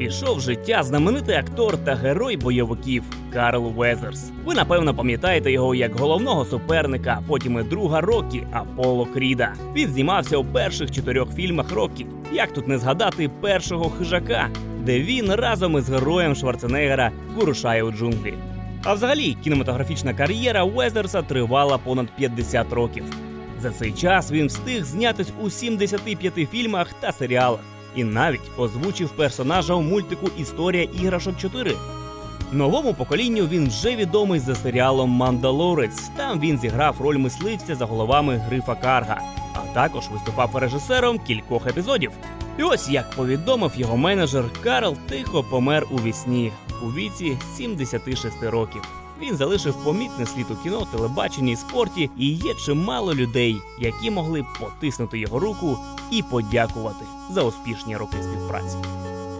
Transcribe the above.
пішов життя знаменитий актор та герой бойовиків Карл Везерс. Ви напевно пам'ятаєте його як головного суперника, потім і друга Рокі Аполло Кріда. Він знімався у перших чотирьох фільмах Рокі. Як тут не згадати першого хижака, де він разом із героєм Шварценеггера вирушає у джунглі. А взагалі кінематографічна кар'єра Уезерса тривала понад 50 років. За цей час він встиг знятись у 75 фільмах та серіалах і навіть озвучив персонажа у мультику Історія іграшок 4. Новому поколінню він вже відомий за серіалом Мандалорець. Там він зіграв роль мисливця за головами Грифа Карга, а також виступав режисером кількох епізодів. І ось як повідомив його менеджер, Карл тихо помер у вісні у віці 76 років. Він залишив помітний слід у кіно, телебаченні спорті, і є чимало людей, які могли потиснути його руку і подякувати за успішні роки співпраці.